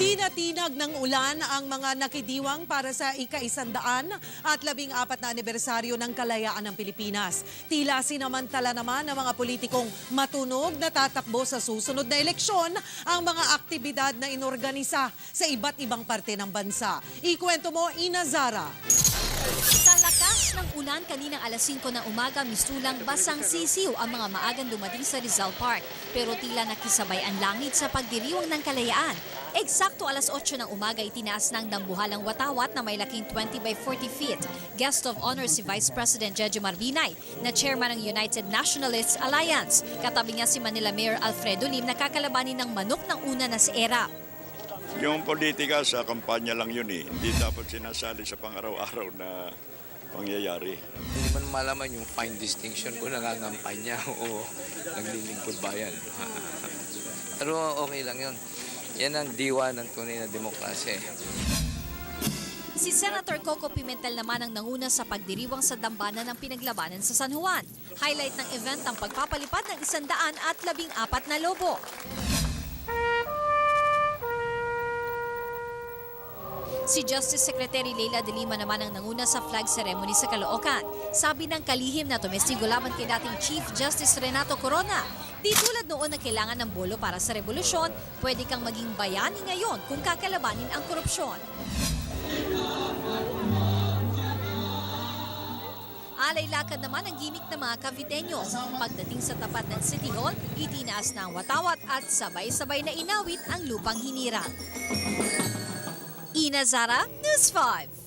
Hindi natinag ng ulan ang mga nakidiwang para sa ika-isandaan at labing apat na anibersaryo ng kalayaan ng Pilipinas. Tila sinamantala naman ng mga politikong matunog na tatakbo sa susunod na eleksyon ang mga aktibidad na inorganisa sa iba't ibang parte ng bansa. Ikwento mo, Ina Zara. Ulan kaninang alas 5 ng umaga, misulang basang sisiw ang mga maagang dumating sa Rizal Park. Pero tila nakisabay ang langit sa pagdiriwang ng kalayaan. Eksakto alas 8 ng umaga itinaas ng dambuhalang watawat na may laking 20 by 40 feet. Guest of honor si Vice President Jejo Marbinay na chairman ng United Nationalists Alliance. Katabi niya si Manila Mayor Alfredo Lim na kakalabanin ng manok ng una na si Era. Yung politika sa kampanya lang yun eh. Hindi dapat sinasali sa pang-araw-araw na pangyayari. Hindi man malaman yung fine distinction kung nangangampanya o naglilingkod bayan. Pero okay lang yun. Yan ang diwa ng tunay na demokrasya. eh. Si Senator Coco Pimentel naman ang nanguna sa pagdiriwang sa dambana ng pinaglabanan sa San Juan. Highlight ng event ang pagpapalipad ng isandaan at labing apat na lobo. Si Justice Secretary Leila de Lima naman ang nanguna sa flag ceremony sa Caloocan. Sabi ng kalihim na tumestigo laban kay dating Chief Justice Renato Corona, di tulad noon na kailangan ng bolo para sa revolusyon, pwede kang maging bayani ngayon kung kakalabanin ang korupsyon. Alay lakad naman ang gimmick ng mga Caviteño. Pagdating sa tapat ng City Hall, itinaas ng watawat at sabay-sabay na inawit ang lupang hinirang. Ina Zara, News 5.